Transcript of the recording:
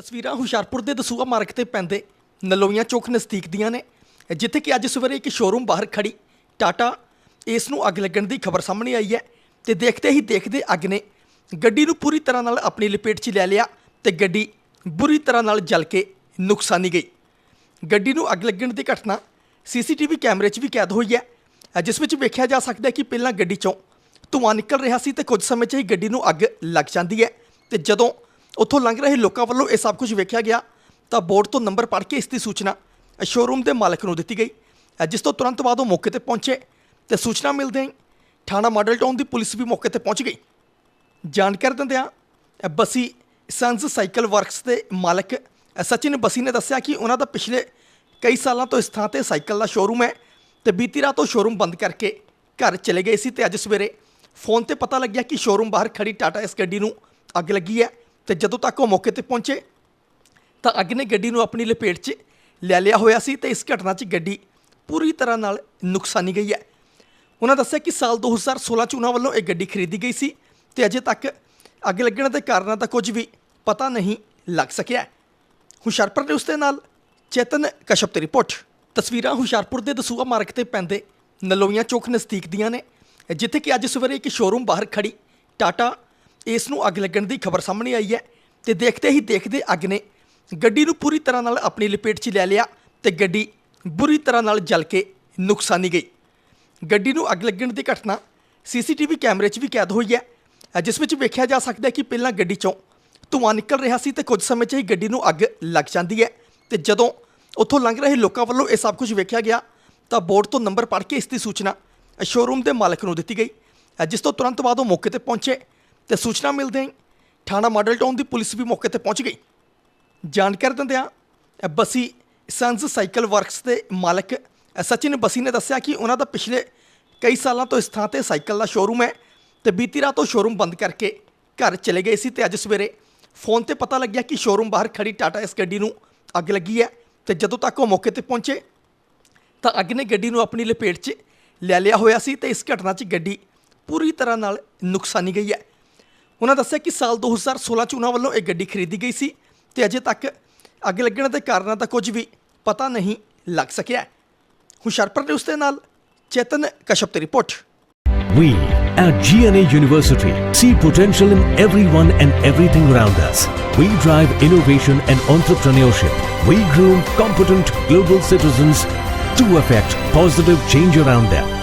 ਤਸਵੀਰਾਂ ਹੁਸ਼ਿਆਰਪੁਰ ਦੇ ਦਸੂਆ ਮਾਰਗ ਤੇ ਪੈਂਦੇ ਨਲੋਈਆਂ ਚੌਕ ਨਜ਼ਦੀਕ ਦੀਆਂ ਨੇ, ਜਿੱਥੇ ਕਿ ਅੱਜ ਸਵੇਰੇ ਇੱਕ ਸ਼ੋਰੂਮ ਬਾਹਰ ਖੜੀ ਟਾਟਾ, ਇਸ ਨੂੰ ਅੱਗ ਲੱਗਣ ਦੀ ਖਬਰ ਸਾਹਮਣੇ ਆਈ ਹੈ ਤੇ ਦੇਖਦੇ ਹੀ ਦੇਖਦੇ ਅੱਗ ਨੇ ਗੱਡੀ ਨੂੰ ਪੂਰੀ ਤਰ੍ਹਾਂ ਨਾਲ ਆਪਣੀ ਲਪੇਟ 'ਚ ਲੈ ਲਿਆ ਤੇ ਗੱਡੀ ਬੁਰੀ ਤਰ੍ਹਾਂ ਨਾਲ ਜਲ ਕੇ ਨੁਕਸਾਨੀ ਗਈ। ਗੱਡੀ ਨੂੰ ਅੱਗ ਲੱਗਣ ਦੀ ਘਟਨਾ ਸੀਸੀਟੀਵੀ ਕੈਮਰੇ 'ਚ ਵੀ ਕੈਦ ਹੋਈ ਹੈ, ਜਿਸ ਵਿੱਚ ਵੇਖਿਆ ਜਾ ਸਕਦਾ ਹੈ ਕਿ ਪਹਿਲਾਂ ਗੱਡੀ 'ਚੋਂ ਧੂੰਆਂ ਨਿਕਲ ਰਿਹਾ ਸੀ ਤੇ ਕੁਝ ਸਮੇਂ 'ਚ ਹੀ ਗੱਡੀ ਨੂੰ ਅੱਗ ਲੱਗ ਜਾਂਦੀ ਹੈ ਤੇ ਜਦੋਂ ਉੱਥੋਂ ਲੰਘ ਰਹੇ ਲੋਕਾਂ ਵੱਲੋਂ ਇਹ ਸਭ ਕੁਝ ਵੇਖਿਆ ਗਿਆ। ਤਾਂ ਬੋਰਡ ਤੋਂ ਨੰਬਰ ਪੜ੍ਹ ਕੇ ਇਸ ਦੀ ਸੂਚਨਾ ਸ਼ੋਰੂਮ ਦੇ ਮਾਲਕ ਨੂੰ ਦਿੱਤੀ ਗਈ। ਜਿਸ ਤੋਂ ਤੁਰੰਤ ਬਾਅਦ ਉਹ ਮੌਕੇ ਤੇ ਪਹੁੰਚੇ ਤੇ ਸੂਚਨਾ ਮਿਲਦੇ ਹੀ ਥਾਣਾ ਮਾਡਲ ਟਾਊਨ ਦੀ ਪੁਲਿਸ ਵੀ ਮੌਕੇ ਤੇ ਪਹੁੰਚ ਗਈ। ਜਾਣਕਾਰੀ ਦਿੰਦਿਆਂ ਅ, ਬਸੀ ਸੰਸ ਸਾਈਕਲ ਵਰਕਸ ਦੇ ਮਾਲਕ ਸਚਿਨ ਬਸੀ ਨੇ ਦੱਸਿਆ ਕਿ ਉਹਨਾਂ ਦਾ ਪਿਛਲੇ ਕਈ ਸਾਲਾਂ ਤੋਂ ਇਸ ਥਾਂ ਤੇ ਸਾਈਕਲ ਦਾ ਸ਼ੋਰੂਮ ਹੈ ਤੇ ਬੀਤੀ ਰਾਤ ਉਹ ਸ਼ੋਰੂਮ ਬੰਦ ਕਰਕੇ ਘਰ ਚਲੇ ਗਏ ਸੀ ਤੇ ਅੱਜ ਸਵੇਰੇ ਫੋਨ ਤੇ ਪਤਾ ਲੱਗਿਆ ਕਿ ਸ਼ੋਰੂਮ ਬਾਹਰ ਖੜੀ ਟਾਟਾ ਇਸ ਗੱਡੀ ਨੂੰ ਅੱਗ ਲੱਗੀ ਹੈ। ਤੇ ਜਦੋਂ ਤੱਕ ਉਹ ਮੌਕੇ ਤੇ ਪਹੁੰਚੇ, ਤਾਂ ਅੱਗ ਨੇ ਗੱਡੀ ਨੂੰ ਆਪਣੀ ਲਪੇਟ 'ਚ ਲੈ ਲਿਆ ਹੋਇਆ ਸੀ ਤੇ ਇਸ ਘਟਨਾ 'ਚ ਗੱਡੀ ਪੂਰੀ ਤਰ੍ਹਾਂ ਨਾਲ ਨੁਕਸਾਨੀ ਗਈ ਹੈ। ਉਹਨਾਂ ਦੱਸਿਆ ਕਿ ਸਾਲ 2016 ਚ ਉਹਨਾਂ ਵੱਲੋਂ ਇਹ ਗੱਡੀ ਖਰੀਦੀ ਗਈ ਸੀ ਤੇ ਅਜੇ ਤੱਕ ਅੱਗ ਲੱਗਣ ਦੇ ਕਾਰਨਾਂ ਦਾ ਕੁਝ ਵੀ ਪਤਾ ਨਹੀਂ ਲੱਗ ਸਕਿਆ। ਹੁਸ਼ਿਆਰਪੁਰ ਦੇ ਉਸਦੇ ਨਾਲ ਚੇਤਨ ਕਸ਼ਪ ਦੀ ਰਿਪੋਰਟ। ਤਸਵੀਰਾਂ ਹੁਸ਼ਿਆਰਪੁਰ ਦੇ ਦਸੂਆ ਮਾਰਗ ਤੇ ਪੈਂਦੇ ਨਲੋਈਆਂ ਚੌਕ ਨਜ਼ਦੀਕ ਦੀਆਂ ਨੇ, ਜਿੱਥੇ ਕਿ ਅੱਜ ਸਵੇਰੇ ਇੱਕ ਸ਼ੋਰੂਮ ਬਾਹਰ ਖੜੀ ਟਾਟਾ ਇਸ ਨੂੰ ਅੱਗ ਲੱਗਣ ਦੀ ਖਬਰ ਸਾਹਮਣੇ ਆਈ ਹੈ ਤੇ ਦੇਖਦੇ ਹੀ ਦੇਖਦੇ ਅੱਗ ਨੇ ਗੱਡੀ ਨੂੰ ਪੂਰੀ ਤਰ੍ਹਾਂ ਨਾਲ ਆਪਣੀ ਲਪੇਟ 'ਚ ਲੈ ਲਿਆ ਤੇ ਗੱਡੀ ਬੁਰੀ ਤਰ੍ਹਾਂ ਨਾਲ ਜਲ ਕੇ ਨੁਕਸਾਨੀ ਗਈ। ਗੱਡੀ ਨੂੰ ਅੱਗ ਲੱਗਣ ਦੀ ਘਟਨਾ ਸੀਸੀਟੀਵੀ ਕੈਮਰੇ 'ਚ ਵੀ ਕੈਦ ਹੋਈ ਹੈ, ਜਿਸ ਵਿੱਚ ਵੇਖਿਆ ਜਾ ਸਕਦਾ ਹੈ ਕਿ ਪਹਿਲਾਂ ਗੱਡੀ 'ਚੋਂ ਧੂੰਆਂ ਨਿਕਲ ਰਿਹਾ ਸੀ ਤੇ ਕੁਝ ਸਮੇਂ 'ਚ ਹੀ ਗੱਡੀ ਨੂੰ ਅੱਗ ਲੱਗ ਜਾਂਦੀ ਹੈ ਤੇ ਜਦੋਂ ਉੱਥੋਂ ਲੰਘ ਰਹੇ ਲੋਕਾਂ ਵੱਲੋਂ ਇਹ ਸਭ ਕੁਝ ਵੇਖਿਆ ਗਿਆ, ਤਾਂ ਬੋਰਡ ਤੋਂ ਨੰਬਰ ਪੜ੍ਹ ਕੇ ਇਸ ਦੀ ਸੂਚਨਾ ਸ਼ੋਰੂਮ ਦੇ ਮਾਲਕ ਨੂੰ ਦਿੱਤੀ ਗਈ, ਜਿਸ ਤੋਂ ਤੁਰੰਤ ਬਾਅਦ ਉਹ ਮੌਕੇ ਤੇ ਪਹੁੰਚੇ ਤੇ ਸੂਚਨਾ ਮਿਲਦੇ ਹੀ ਥਾਣਾ ਮਾਡਲ ਟਾਊਨ ਦੀ ਪੁਲਿਸ ਵੀ ਮੌਕੇ ਤੇ ਪਹੁੰਚ ਗਈ। ਜਾਣਕਾਰੀ ਦਿੰਦਿਆਂ ਅ, ਬਸੀ ਸੰਸ ਸਾਈਕਲ ਵਰਕਸ ਦੇ ਮਾਲਕ ਸਚਿਨ ਬਸੀ ਨੇ ਦੱਸਿਆ ਕਿ ਉਹਨਾਂ ਦਾ ਪਿਛਲੇ ਕਈ ਸਾਲਾਂ ਤੋਂ ਇਸ ਥਾਂ ਤੇ ਸਾਈਕਲ ਦਾ ਸ਼ੋਰੂਮ ਹੈ ਤੇ ਬੀਤੀ ਰਾਤ ਉਹ ਸ਼ੋਰੂਮ ਬੰਦ ਕਰਕੇ ਘਰ ਚਲੇ ਗਏ ਸੀ ਤੇ ਅੱਜ ਸਵੇਰੇ ਫੋਨ ਤੇ ਪਤਾ ਲੱਗਿਆ ਕਿ ਸ਼ੋਰੂਮ ਬਾਹਰ ਖੜੀ ਟਾਟਾ ਇਸ ਗੱਡੀ ਨੂੰ ਅੱਗ ਲੱਗੀ ਹੈ ਤੇ ਜਦੋਂ ਤੱਕ ਉਹ ਮੌਕੇ ਤੇ ਪਹੁੰਚੇ ਤਾਂ ਅੱਗ ਨੇ ਗੱਡੀ ਨੂੰ ਆਪਣੀ ਲਪੇਟ 'ਚ ਲੈ ਲਿਆ ਹੋਇਆ ਸੀ ਤੇ ਇਸ ਘਟਨਾ 'ਚ ਗੱਡੀ ਪੂਰੀ ਤਰ੍ਹਾਂ ਨਾਲ ਨੁਕਸਾਨੀ ਗਈ ਹੈ। ਉਹਨਾਂ ਦੱਸਿਆ ਕਿ ਸਾਲ 2016 ਚ ਉਹਨਾਂ ਵੱਲੋਂ ਇਹ ਗੱਡੀ ਖਰੀਦੀ ਗਈ ਸੀ ਤੇ ਅਜੇ ਤੱਕ ਅੱਗ ਲੱਗਣ ਦੇ ਕਾਰਨਾਂ ਦਾ ਕੁਝ ਵੀ ਪਤਾ ਨਹੀਂ ਲੱਗ ਸਕਿਆ ਹੁਸ਼ਿਆਰਪੁਰ ਦੇ ਉਸਦੇ ਨਾਲ ਚੇਤਨ ਕਸ਼ਪ ਦੀ report We at GNA University see potential in everyone and everything around us. We drive innovation and entrepreneurship. We groom competent global citizens to affect positive change around them.